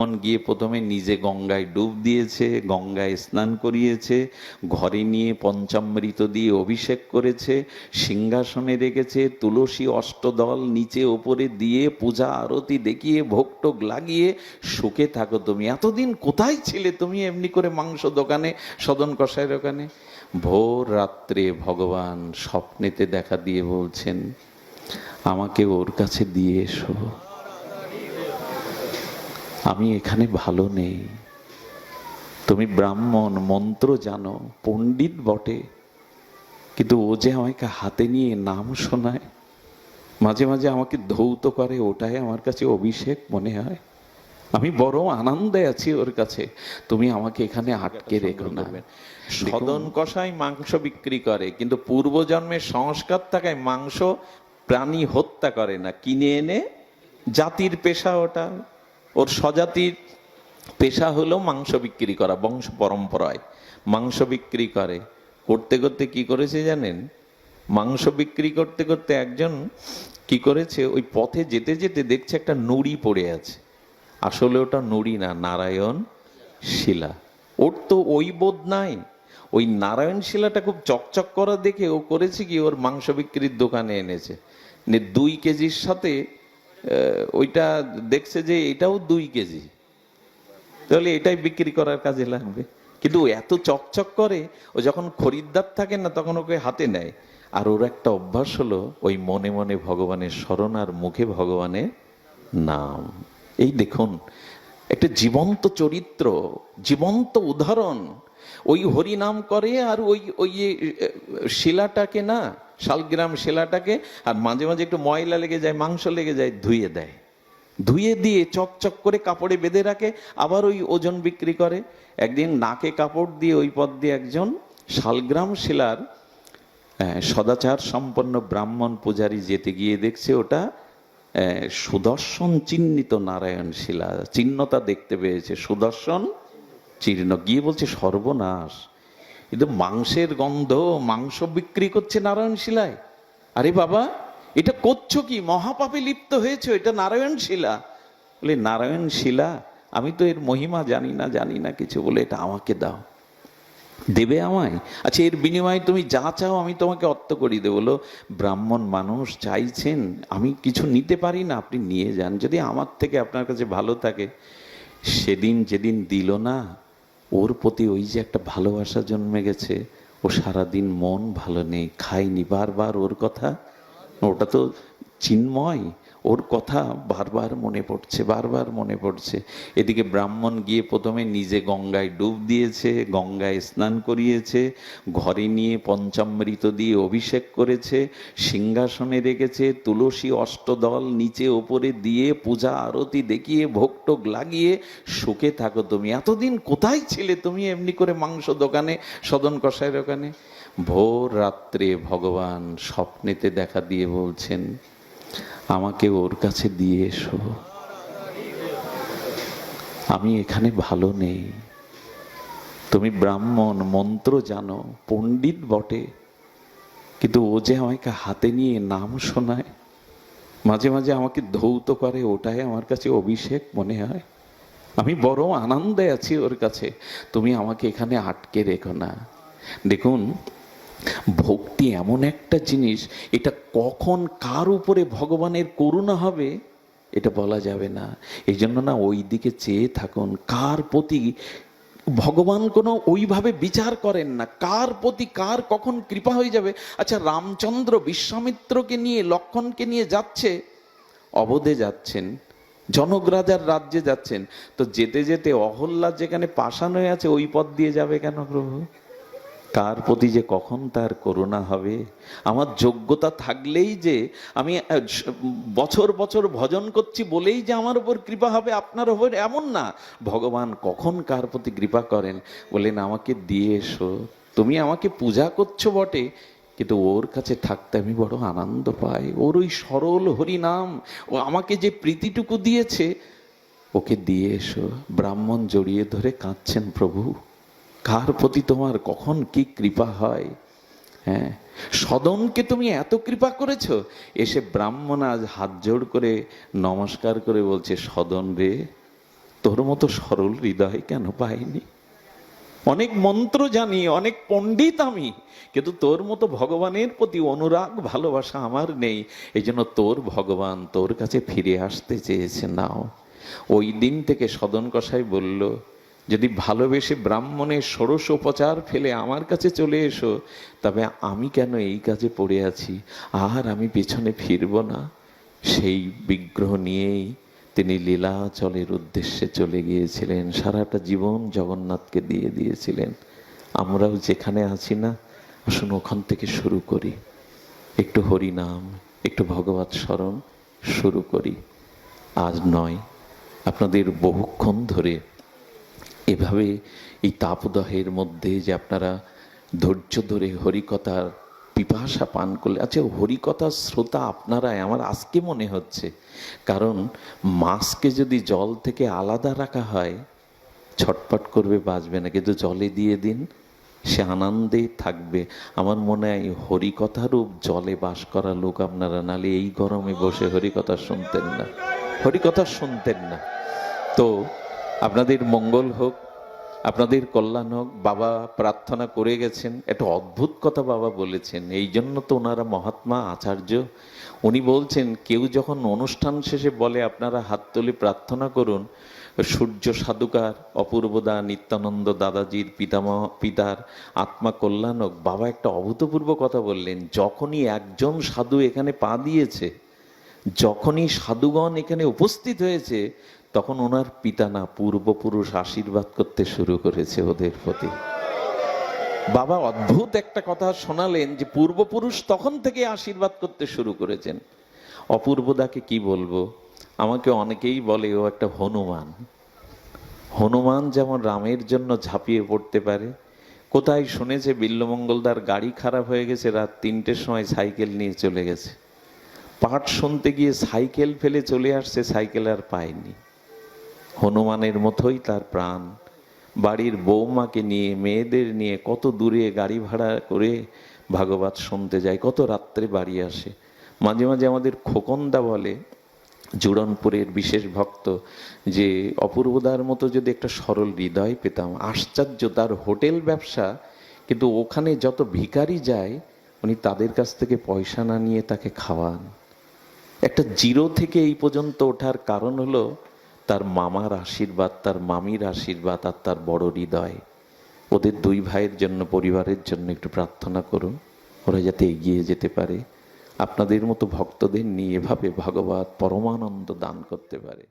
তখন গিয়ে প্রথমে নিজে গঙ্গায় ডুব দিয়েছে, গঙ্গায় স্নান করিয়েছে, ঘরে নিয়ে পঞ্চামৃত দিয়ে অভিষেক করেছে, সিংহাসনে রেখেছে, তুলসী অষ্টদল নিচে ওপরে দিয়ে পূজা আরতি দেখিয়ে ভোগটোক লাগিয়ে সুখে থাকো তুমি। এতদিন কোথায় ছিলে তুমি এমনি করে মাংস দোকানে, সদন কষায়ের ওখানে? ভোর রাত্রে ভগবান স্বপ্নেতে দেখা দিয়ে বলছেন, আমাকে ওর কাছে দিয়ে এসো। আমি এখানে ভালো নেই। তুমি ব্রাহ্মণ মন্ত্র জানো পণ্ডিত বটে। কিন্তু ও যে আমাকে হাতে নিয়ে নাম শোনায় মাঝে মাঝে আমাকে ধৌত করে ওটাই আমার কাছে অভিষেক মনে হয়। আমি বড় আনন্দে আছি ওর কাছে। তুমি আমাকে এখানে আটকে রেখো না। সদন কষাই মাংস বিক্রি করে কিন্তু পূর্বজন্মের সংস্কার থাকায় মাংস প্রাণী হত্যা করে না। কিনে এনে জাতির পেশা ওটা। ওর স্বজাতির পেশা হলো মাংস বিক্রি করা, বংশ পরম্পরায়। মাংস বিক্রি করে। করতে করতে কি করেছে জানেন? মাংস বিক্রি করতে করতে একজন কি করেছে? ওই পথে যেতে যেতে দেখছে একটা নুড়ি পড়ে আছে। আসলে ওটা নুড়ি না, নারায়ণ শিলা। ওর তো ওই বোধ নাই। ওই নারায়ণ শিলাটা খুব চকচক করা দেখে ও করেছে কি, ওর মাংস বিক্রির দোকানে এনেছে। দুই কেজির সাথে ওইটা দেখছে যে এটাও দুই কেজি। তাহলে এটাই বিক্রি করার কাজে লাগবে। কিন্তু এত চকচক করে, ও যখন খরিদ্দার থাকে না, তখন ওকে হাতে নেয়। আর ওর একটা অভ্যাস হলো, ওই মনে মনে ভগবানের স্মরণ আর মুখে ভগবানের নাম। এই দেখুন, একটা জীবন্ত চরিত্র, জীবন্ত উদাহরণ। ওই হরিনাম করে আর ওই ওই শিলাটাকে না শালগ্রাম শিলাটাকে আর মাঝে মাঝে একটু ময়লা লেগে যায়, মাংস লেগে যায়, ধুয়ে দেয়। ধুয়ে দিয়ে চকচক করে কাপড়ে বেঁধে রাখে, আবার ওই ওজন বিক্রি করে। একদিন নাকে কাপড় দিয়ে ওই পথ দিয়ে একজন শালগ্রাম শিলার সদাচার সম্পন্ন ব্রাহ্মণ পূজারী যেতে গিয়ে দেখছে ওটা সুদর্শন চিহ্নিত নারায়ণ শিলা। চিহ্নতা দেখতে পেয়েছে, সুদর্শন চিহ্ন। গিয়ে বলছে, সর্বনাশ। কিন্তু মাংসের গন্ধ, মাংস বিক্রি করছে নারায়ণ শিলায়। আরে বাবা, এটা করছ কি? মহাপাপে লিপ্ত হয়েছে, এটা নারায়ণ শিলা। বলে, নারায়ণ শিলা, আমি তো এর মহিমা জানি না জানি না কিছু। বলে, এটা আমাকে দাও। দেবে আমায়? আচ্ছা এর বিনিময়ে তুমি যা চাও, আমি তোমাকে অর্থ করিয়ে দেবো। বলো, ব্রাহ্মণ মানুষ চাইছেন, আমি কিছু নিতে পারি না, আপনি নিয়ে যান। যদি আমার থেকে আপনার কাছে ভালো থাকে, সেদিন যেদিন দিল না ওর প্রতি ওই যে একটা ভালোবাসা জন্মে গেছে, ও সারাদিন মন ভালো নেই, খায়নি, বারবার ওর কথা। ওটা তো চিন্ময়। ওর কথা বারবার মনে পড়ছে, বারবার মনে পড়ছে। এদিকে ব্রাহ্মণ গিয়ে প্রথমে নিজে গঙ্গায় ডুব দিয়েছে, গঙ্গায় স্নান করিয়েছে, ঘরে নিয়ে পঞ্চামৃত দিয়ে অভিষেক করেছে, সিংহাসনে রেখেছে, তুলসী অষ্টদল নিচে ওপরে দিয়ে পূজা আরতি দেখিয়ে ভোগটোক লাগিয়ে, সুখে থাকো তুমি। এতদিন কোথায় ছিলে তুমি এমনি করে মাংস দোকানে, সদন কষায়ের ওখানে? ভোর রাত্রে ভগবান স্বপ্নেতে দেখা দিয়ে বলছেন আমাকে ওর কাছে দিয়ে এসো। আমি এখানে ভালো নেই। তুমি ব্রাহ্মণ, মন্ত্র জানো, পণ্ডিত বটে। কিন্তু ও যে আমাকে হাতে নিয়ে নাম শোনায়, মাঝে মাঝে আমাকে ধৌত করে, ওটাই আমার কাছে অভিষেক মনে হয়। আমি বড় আনন্দে আছি ওর কাছে। তুমি আমাকে এখানে আটকে রেখো না। দেখুন ভক্তি এমন একটা জিনিস, এটা কখন কার উপরে ভগবানের করুণা হবে, এটা বলা যাবে না। এই জন্য না ওই দিকে চেয়ে থাকুন, কার প্রতি ভগবান কোনো ওইভাবে বিচার করেন না, কার প্রতি কার কখন কৃপা হয়ে যাবে। আচ্ছা রামচন্দ্র বিশ্বামিত্রকে নিয়ে, লক্ষণকে নিয়ে যাচ্ছে, অবধে যাচ্ছেন, জনক রাজার রাজ্যে যাচ্ছেন, তো যেতে যেতে অহল্লা যেখানে পাষাণ হয়ে আছে, ওই পথ দিয়ে যাবে কেন প্রভু? কার প্রতি যে কখন তার করুণা হবে? আমার যোগ্যতা থাকলেই যে আমি বছর বছর ভজন করছি বলেই যে আমার উপর কৃপা হবে, আপনার উপর এমন না। ভগবান কখন কার প্রতি কৃপা করেন? বলেন, আমাকে দিয়ে এসো। তুমি আমাকে পূজা করছ বটে, কিন্তু ওর কাছে থাকতে আমি বড় আনন্দ পাই। ওর ওই সরল হরিনাম, ও আমাকে যে প্রীতিটুকু দিয়েছে, ওকে দিয়ে এসো। ব্রাহ্মণ জড়িয়ে ধরে কাঁদছেন প্রভু। কার প্রতি তোমার কখন কি কৃপা হয়? হ্যাঁ সদনকে তুমি এত কৃপা করেছ? এসে ব্রাহ্মণ আজ হাত জোড় করে নমস্কার করে বলছে, সদন রে, তোর মতো সরল হৃদয় কেন পাইনি? অনেক মন্ত্র জানি, অনেক পণ্ডিত আমি, কিন্তু তোর মতো ভগবানের প্রতি অনুরাগ, ভালোবাসা আমার নেই। এই জন্য তোর ভগবান তোর কাছে ফিরে আসতে চেয়েছে। নাও। ওই দিন থেকে সদন কষাই বলল যদি ভালোবেসে ব্রাহ্মণের ষোড়শ উপচার ফেলে আমার কাছে চলে এসো, তবে আমি কেন এই কাজে পড়ে আছি? আর আমি পেছনে ফিরব না। সেই বিগ্রহ নিয়েই তিনি লীলাচলের উদ্দেশ্যে চলে গিয়েছিলেন। সারাটা জীবন জগন্নাথকে দিয়ে দিয়েছিলেন। আমরাও যেখানে আছি না, আসুন ওখান থেকে শুরু করি। একটু হরিনাম, একটু ভগবত স্মরণ শুরু করি। আজ নয়, আপনাদের বহুক্ষণ ধরে এভাবে এই তাপদহের মধ্যে যে আপনারা ধৈর্য ধরে হরিকথার পিপাসা পান করলে আচ্ছা হরিকথার শ্রোতা আপনারাই, আমার আজকে মনে হচ্ছে। কারণ মাছকে যদি জল থেকে আলাদা রাখা হয়, ছটপট করবে বাঁচবে না। কিন্তু জলে দিয়ে দিন, সে আনন্দে থাকবে। আমার মনে হয় হরিকথারূপ জলে বাস করা লোক আপনারা, নালে এই গরমে বসে হরিকথা শুনতেন না। হরিকথা শুনতেন না। তো আপনাদের মঙ্গল হোক, আপনাদের কল্যাণ হোক, বাবা প্রার্থনা করে গেছেন, একটা অদ্ভুত কথা বাবা বলেছেন, এই জন্য তো ওনারা মহাত্মা আচার্য, উনি বলছেন, কেউ যখন অনুষ্ঠান শেষে বলে, আপনারা হাত তুলে প্রার্থনা করুন সূর্য সাধুকার, অপূর্বদা নিত্যানন্দ দাদাজির পিতামহ, পিতার আত্মা কল্যাণ হোক, বাবা একটা অভূতপূর্ব কথা বললেন, যখনই একজন সাধু এখানে পা দিয়েছে, যখনই সাধুগণ এখানে উপস্থিত হয়েছে তখন ওনার পিতা না পূর্বপুরুষ আশীর্বাদ করতে শুরু করেছে ওদের প্রতি। বাবা অদ্ভুত একটা কথা শোনালেন যে পূর্বপুরুষ তখন থেকে আশীর্বাদ করতে শুরু করেছেন। অপূর্বদাকে কি বলব? আমাকে অনেকেই বলে ও একটা হনুমান। হনুমান যেমন রামের জন্য ঝাঁপিয়ে পড়তে পারে, কোথায় শুনেছে বিল্লমঙ্গলদার গাড়ি খারাপ হয়ে গেছে, রাত তিনটের সময় সাইকেল নিয়ে চলে গেছে। পাঠ শুনতে গিয়ে সাইকেল ফেলে চলে আসছে, সাইকেল আর পায়নি। হনুমানের মতোই তার প্রাণ। বাড়ির বৌমাকে নিয়ে, মেয়েদের নিয়ে কত দূরে গাড়ি ভাড়া করে ভাগবত শুনতে যায়, কত রাত্রে বাড়ি আসে। মাঝে মাঝে আমাদের খোকনদা বলে, জুড়নপুরের বিশেষ ভক্ত, যে অপূর্বদার মতো যদি একটা সরল হৃদয় পেতাম, আশ্চর্য তার হোটেল ব্যবসা, কিন্তু ওখানে যত ভিখারি যায়, উনি তাদের কাছ থেকে পয়সা না নিয়ে তাকে খাওয়ান। একটা জিরো থেকে এই পর্যন্ত ওঠার কারণ হলো তার মামার আশীর্বাদ, তার মামির আশীর্বাদ আর তার বড় হৃদয়। ওদের দুই ভাইয়ের জন্য, পরিবারের জন্য একটু প্রার্থনা করুন, ওরা যাতে এগিয়ে যেতে পারে। আপনাদের মতো ভক্তদের নিয়ে এভাবে ভগবত পরমানন্দ দান করতে পারে।